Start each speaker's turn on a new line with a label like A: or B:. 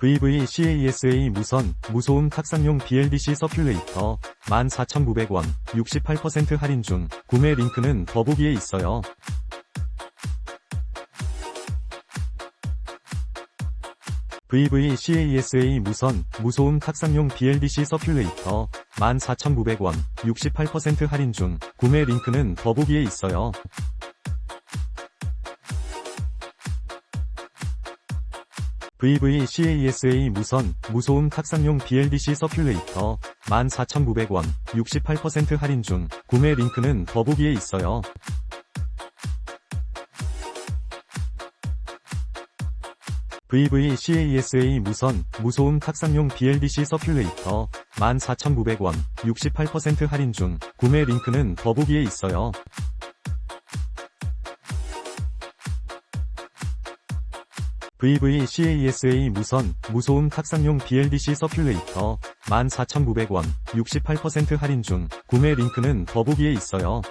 A: VVCASA 무선, 무소음 탁상용 BLDC 서큘레이터 14,900원 68% 할인 중 구매 링크는 더보기에 있어요. VVCASA 무선, 무소음 탁상용 BLDC 서큘레이터 14,900원 68% 할인 중 구매 링크는 더보기에 있어요. VVCASA 무선, 무소음 탁상용 BLDC 서큘레이터 14,900원 68% 할인 중 구매 링크는 더보기에 있어요. VVCASA 무선, 무소음 탁상용 BLDC 서큘레이터 14,900원 68% 할인 중 구매 링크는 더보기에 있어요. VVCASA 무선, 무소음 탁상용 BLDC 서큘레이터 14,900원 68% 할인 중 구매 링크는 더보기에 있어요.